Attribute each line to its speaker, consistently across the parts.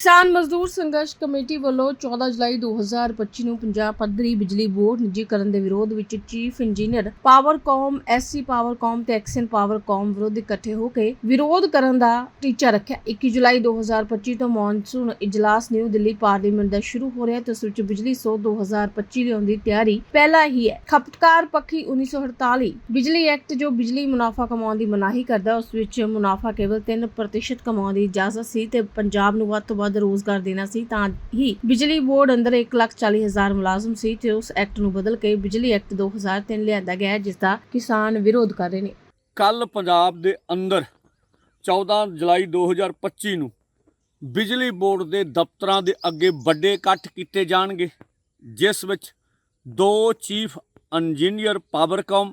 Speaker 1: ਕਿਸਾਨ ਮਜ਼ਦੂਰ ਸੰਘਰਸ਼ ਕਮੇਟੀ ਵੱਲੋਂ 14 ਜੁਲਾਈ 2025 ਨੂੰ ਪੰਜਾਬ ਪੱਧਰੀ ਬਿਜਲੀ ਬੋਰਡ ਨਿੱਜੀਕਰਨ ਦੇ ਵਿਰੋਧ ਵਿੱਚ chief engineer Powercom S C Powercom ਤੇ ਐਕਸਨ ਪਾਵਰਕਾਮ ਵਿਰੁੱਧ ਇਕੱਠੇ ਹੋ ਕੇ ਵਿਰੋਧ ਕਰਨ ਦਾ ਟੀਚਾ ਰੱਖਿਆ। 21 ਜੁਲਾਈ 2025 ਤੋਂ ਮੌਨਸੂਨ ਇਜਲਾਸ ਨਿਊ ਦਿੱਲੀ ਪਾਰਲੀਮੈਂਟ ਦਾ ਸ਼ੁਰੂ ਹੋ ਰਿਹਾ ਤੇ ਇਸ ਵਿੱਚ ਬਿਜਲੀ ਸੋਧ 2025 ਲਿਆਉਣ ਦੀ ਤਿਆਰੀ ਪਹਿਲਾਂ ਹੀ ਹੈ। ਖਪਤਕਾਰ ਪੱਖੀ 1948 ਬਿਜਲੀ ਐਕਟ ਜੋ ਬਿਜਲੀ ਮੁਨਾਫਾ ਕਮਾਉਣ ਦੀ ਮਨਾਹੀ ਕਰਦਾ, ਉਸ ਵਿੱਚ ਮੁਨਾਫਾ ਕੇਵਲ 3% ਕਮਾਉਣ ਦੀ ਇਜਾਜ਼ਤ ਸੀ ਤੇ ਪੰਜਾਬ ਨੂੰ ਵੱਧ ਤੋਂ ਵੱਧ ਰੋਜ਼ਗਾਰ ਦੇਣਾ ਸੀ, ਤਾਂ ਹੀ ਬਿਜਲੀ ਬੋਰਡ ਅੰਦਰ 140000 ਮੁਲਾਜ਼ਮ ਸੀ ਤੇ ਉਸ ਐਕਟ ਨੂੰ ਬਦਲ ਕੇ ਬਿਜਲੀ ਐਕਟ 2003 ਲਿਆਂਦਾ ਗਿਆ ਜਿਸ ਦਾ ਕਿਸਾਨ ਵਿਰੋਧ ਕਰ ਰਹੇ ਨੇ।
Speaker 2: ਕੱਲ ਪੰਜਾਬ ਦੇ ਅੰਦਰ 14 ਜੁਲਾਈ 2025 ਨੂੰ ਬਿਜਲੀ ਬੋਰਡ ਦੇ ਦਫ਼ਤਰਾਂ ਦੇ ਅੱਗੇ ਵੱਡੇ ਇਕੱਠ ਕੀਤੇ ਜਾਣਗੇ, ਜਿਸ ਵਿੱਚ ਦੋ ਚੀਫ ਇੰਜੀਨੀਅਰ ਪਾਵਰਕਾਮ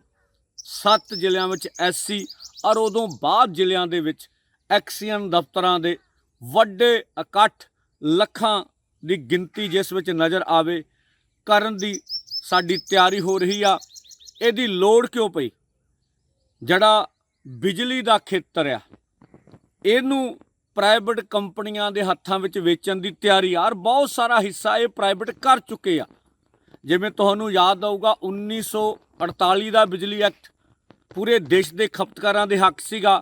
Speaker 2: ਸੱਤ ਜ਼ਿਲ੍ਹਿਆਂ ਵਿੱਚ ਐਸਸੀ ਔਰ ਉਦੋਂ ਬਾਅਦ ਜ਼ਿਲ੍ਹਿਆਂ ਦੇ ਵਿੱਚ ਐਕਸੀਅਨ ਦਫ਼ਤਰਾਂ ਦੇ ਵੱਡੇ ਇਕੱਠ ਲੱਖਾਂ ਦੀ ਗਿਣਤੀ ਜਿਸ ਵਿੱਚ ਨਜ਼ਰ ਆਵੇ ਕਰਨ ਦੀ ਸਾਡੀ ਤਿਆਰੀ ਹੋ ਰਹੀ ਆ। ਇਹਦੀ ਲੋੜ ਕਿਉਂ ਪਈ? ਜਿਹੜਾ ਬਿਜਲੀ ਦਾ ਖੇਤਰ ਆ, ਇਹਨੂੰ ਪ੍ਰਾਈਵੇਟ ਕੰਪਨੀਆਂ ਦੇ ਹੱਥਾਂ ਵਿੱਚ ਵੇਚਣ ਦੀ ਤਿਆਰੀ ਯਾਰ ਬਹੁਤ ਸਾਰਾ ਹਿੱਸਾ ਇਹ ਪ੍ਰਾਈਵੇਟ ਕਰ ਚੁੱਕੇ ਆ। ਜਿਵੇਂ ਤੁਹਾਨੂੰ ਯਾਦ ਆਊਗਾ 1948 ਦਾ ਬਿਜਲੀ ਐਕਟ ਪੂਰੇ ਦੇਸ਼ ਦੇ ਖਪਤਕਾਰਾਂ ਦੇ ਹੱਕ ਸੀਗਾ।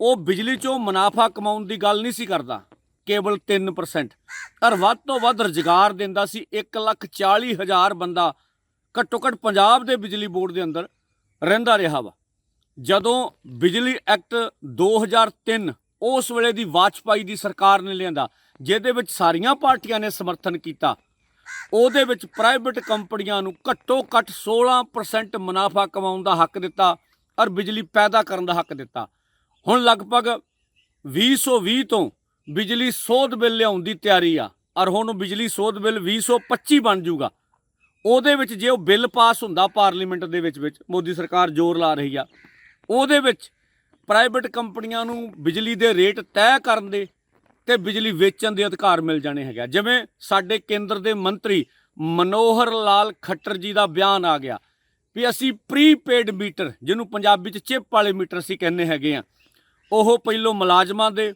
Speaker 2: ਉਹ ਬਿਜਲੀ ਚੋਂ ਮੁਨਾਫਾ ਕਮਾਉਣ ਦੀ ਗੱਲ ਨਹੀਂ ਸੀ ਕਰਦਾ, ਕੇਵਲ 3% ਔਰ ਵੱਧ ਤੋਂ ਵੱਧ ਰੁਜ਼ਗਾਰ ਦਿੰਦਾ ਸੀ 140000 ਬੰਦਾ ਘੱਟੋ ਘੱਟ ਪੰਜਾਬ ਦੇ ਬਿਜਲੀ ਬੋਰਡ ਦੇ ਅੰਦਰ ਰਹਿੰਦਾ ਰਿਹਾ ਵਾ। ਜਦੋਂ ਬਿਜਲੀ ਐਕਟ 2003 ਉਸ ਵੇਲੇ ਦੀ ਵਾਜਪਾਈ ਦੀ ਸਰਕਾਰ ਨੇ ਲਿਆਂਦਾ, ਜਿਹਦੇ ਵਿੱਚ ਸਾਰੀਆਂ ਪਾਰਟੀਆਂ ਨੇ ਸਮਰਥਨ ਕੀਤਾ, ਉਹਦੇ ਵਿੱਚ ਪ੍ਰਾਈਵੇਟ ਕੰਪਨੀਆਂ ਨੂੰ ਘੱਟੋ ਘੱਟ 16% ਮੁਨਾਫਾ ਕਮਾਉਣ ਦਾ ਹੱਕ ਦਿੱਤਾ ਔਰ ਬਿਜਲੀ ਪੈਦਾ ਕਰਨ ਦਾ ਹੱਕ ਦਿੱਤਾ। ਹੁਣ ਲਗਭਗ 2020 ਤੋਂ ਬਿਜਲੀ ਸੋਧ ਬਿੱਲ ਲਿਆਉਣ ਦੀ ਤਿਆਰੀ ਆ। ਔਰ ਹੁਣ ਬਿਜਲੀ ਸੋਧ ਬਿੱਲ 2025 ਬਣ ਜਾਊਗਾ ਉਹਦੇ ਵਿੱਚ ਜੇ ਉਹ ਬਿੱਲ ਪਾਸ ਹੁੰਦਾ ਪਾਰਲੀਮੈਂਟ ਦੇ ਵਿੱਚ ਵਿੱਚ, ਮੋਦੀ ਸਰਕਾਰ ਜ਼ੋਰ ਲਾ ਰਹੀ ਆ, ਉਹਦੇ ਵਿੱਚ ਪ੍ਰਾਈਵੇਟ ਕੰਪਨੀਆਂ ਨੂੰ ਬਿਜਲੀ ਦੇ ਰੇਟ ਤੈਅ ਕਰਨ ਦੇ ਤੇ ਬਿਜਲੀ ਵੇਚਣ ਦੇ ਅਧਿਕਾਰ ਮਿਲ ਜਾਣੇ ਹੈਗਾ ਜਿਵੇਂ ਸਾਡੇ ਕੇਂਦਰ ਦੇ ਮੰਤਰੀ ਮਨੋਹਰ ਲਾਲ ਖੱਟਰ ਜੀ ਦਾ ਬਿਆਨ ਆ ਗਿਆ ਵੀ ਅਸੀਂ ਪ੍ਰੀਪੇਡ ਮੀਟਰ, ਜਿਹਨੂੰ ਪੰਜਾਬੀ ਚ ਚਿਪ ਵਾਲੇ ਮੀਟਰ ਅਸੀਂ ਕਹਿੰਦੇ ਹੈਗੇ ਆ ਉਹ ਪਹਿਲੋਂ ਮੁਲਾਜ਼ਮਾਂ ਦੇ,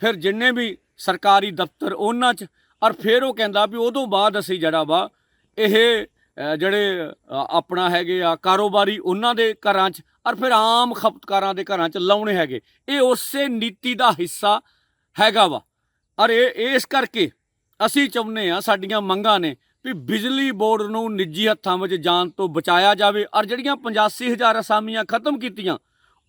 Speaker 2: ਫਿਰ ਜਿੰਨੇ ਵੀ ਸਰਕਾਰੀ ਦਫ਼ਤਰ ਉਹਨਾਂ 'ਚ, ਔਰ ਫਿਰ ਉਹ ਕਹਿੰਦਾ ਵੀ ਉਦੋਂ ਬਾਅਦ ਅਸੀਂ ਜਿਹੜਾ ਵਾ, ਇਹ ਜਿਹੜੇ ਆਪਣਾ ਹੈਗੇ ਆ ਕਾਰੋਬਾਰੀ ਉਹਨਾਂ ਦੇ ਘਰਾਂ 'ਚ, ਔਰ ਫਿਰ ਆਮ ਖਪਤਕਾਰਾਂ ਦੇ ਘਰਾਂ 'ਚ ਲਾਉਣੇ ਹੈਗੇ। ਇਹ ਉਸੇ ਨੀਤੀ ਦਾ ਹਿੱਸਾ ਹੈਗਾ ਵਾ। ਔਰ ਇਹ, ਇਸ ਕਰਕੇ ਅਸੀਂ ਚਾਹੁੰਦੇ ਆ ਸਾਡੀਆਂ ਮੰਗਾਂ ਨੇ, ਵੀ ਬਿਜਲੀ ਬੋਰਡ ਨੂੰ ਨਿੱਜੀ ਹੱਥਾਂ ਵਿੱਚ ਜਾਣ ਤੋਂ ਬਚਾਇਆ ਜਾਵੇ, ਔਰ ਜਿਹੜੀਆਂ 85000 ਅਸਾਮੀਆਂ ਖਤਮ ਕੀਤੀਆਂ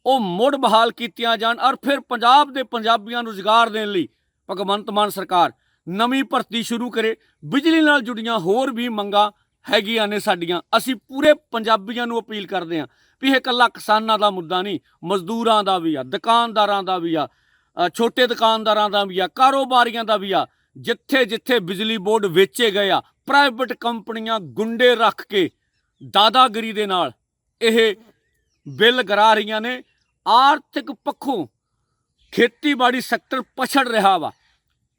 Speaker 2: ਉਹ ਮੁੜ ਬਹਾਲ ਕੀਤੀਆਂ ਜਾਣ ਔਰ ਫਿਰ ਪੰਜਾਬ ਦੇ ਪੰਜਾਬੀਆਂ ਨੂੰ ਰੁਜ਼ਗਾਰ ਦੇਣ ਲਈ ਭਗਵੰਤ ਮਾਨ ਸਰਕਾਰ ਨਵੀਂ ਭਰਤੀ ਸ਼ੁਰੂ ਕਰੇ, ਬਿਜਲੀ ਨਾਲ ਜੁੜੀਆਂ ਹੋਰ ਵੀ ਮੰਗਾਂ ਹੈਗੀਆਂ ਨੇ ਸਾਡੀਆਂ। ਅਸੀਂ ਪੂਰੇ ਪੰਜਾਬੀਆਂ ਨੂੰ ਅਪੀਲ ਕਰਦੇ ਹਾਂ ਵੀ ਇਹ ਇਕੱਲਾ ਕਿਸਾਨਾਂ ਦਾ ਮੁੱਦਾ ਨਹੀਂ, ਮਜ਼ਦੂਰਾਂ ਦਾ ਵੀ ਆ, ਦੁਕਾਨਦਾਰਾਂ ਦਾ ਵੀ ਆ ਛੋਟੇ ਦੁਕਾਨਦਾਰਾਂ ਦਾ ਵੀ ਆ, ਕਾਰੋਬਾਰੀਆਂ ਦਾ ਵੀ ਆ। ਜਿੱਥੇ ਜਿੱਥੇ ਬਿਜਲੀ ਬੋਰਡ ਵੇਚੇ ਗਏ ਆ, ਪ੍ਰਾਈਵੇਟ ਕੰਪਨੀਆਂ ਗੁੰਡੇ ਰੱਖ ਕੇ ਦਾਦਾਗਿਰੀ ਦੇ ਨਾਲ ਇਹ ਬਿੱਲ ਕਰਾ ਰਹੀਆਂ ਨੇ। ਆਰਥਿਕ ਪੱਖੋਂ ਖੇਤੀਬਾੜੀ ਸੈਕਟਰ ਪਛੜ ਰਿਹਾ ਵਾ।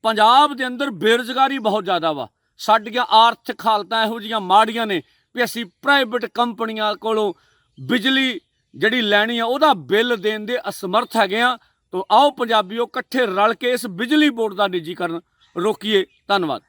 Speaker 2: ਪੰਜਾਬ ਦੇ ਅੰਦਰ ਬੇਰੁਜ਼ਗਾਰੀ ਬਹੁਤ ਜ਼ਿਆਦਾ ਵਾ। ਸਾਡੀਆਂ ਆਰਥਿਕ ਹਾਲਤਾਂ ਇਹੋ ਜੀਆਂ ਮਾੜੀਆਂ ਨੇ ਵੀ ਅਸੀਂ ਪ੍ਰਾਈਵੇਟ ਕੰਪਨੀਆਂ ਕੋਲੋਂ ਬਿਜਲੀ ਜਿਹੜੀ ਲੈਣੀ ਆ, ਉਹਦਾ ਬਿੱਲ ਦੇਣ ਦੇ ਅਸਮਰਥ ਹੈਗੇ ਆ। ਤੋ ਆਓ ਪੰਜਾਬੀਓ ਇਕੱਠੇ ਰਲ ਕੇ ਇਸ ਬਿਜਲੀ ਬੋਰਡ ਦਾ ਨਿੱਜੀਕਰਨ ਰੋਕੀਏ। ਧੰਨਵਾਦ।